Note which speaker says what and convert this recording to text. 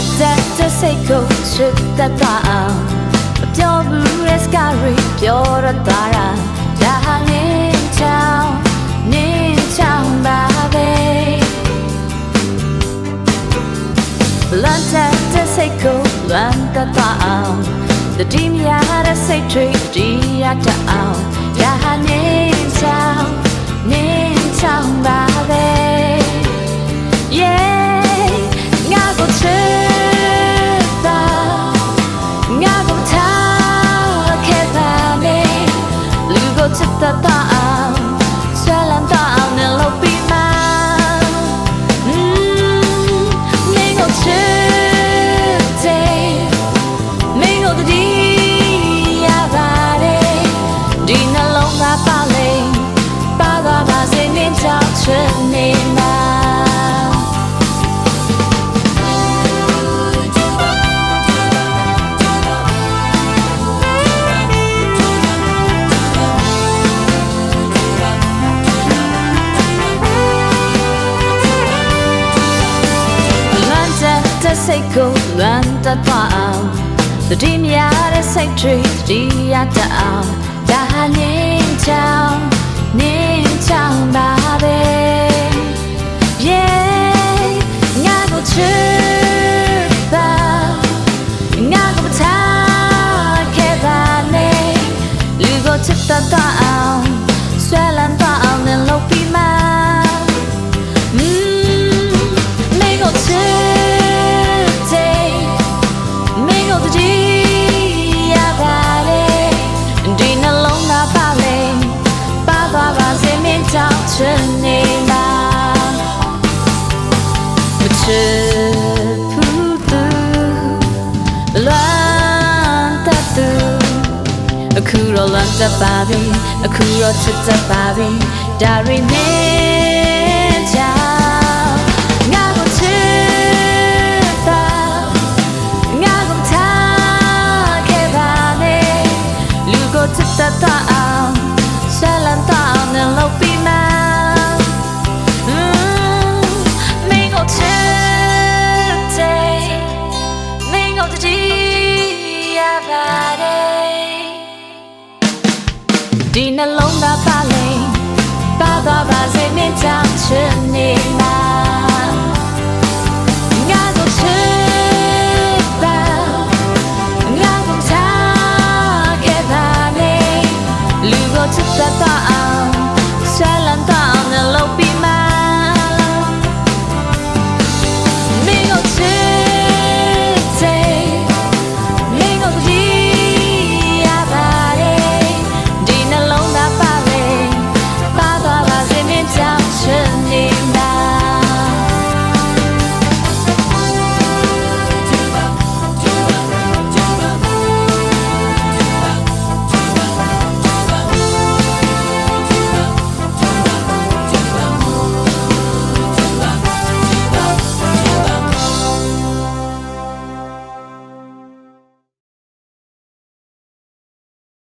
Speaker 1: စ်တဲ့တဲ့စိတ်ကိုချစ်တတ်သွားအောင်မပြောဘူးတဲ့စကားတွေပြောရသွားတာဒါဟာနေချောင်းနေချောင်းပါပဲလမ်းတဲ့တဲ့စိတ်ကိုလမ်းတတ်သွားအောင်တတိမရတဲ့စိတ်တွေဒီရတတ်အောင် တဲ့တဲ့စိတ်ကိုလွမ်းတတ်သွားအောင်တတိမရတဲ့စိတ်တွေတတိရတတ်အောင်ဒါဟာနေချောင်း အခုတော့လွမ်းတတ်ပါပြီအခုတော့ချစ်တတ်ပါပြီဒါရီမင်းကြောင့်ငါကိုချစ်ပါငါကိုထားခဲ့ပါနဲ့လူကိုချစ်တတ်တော့ 答案。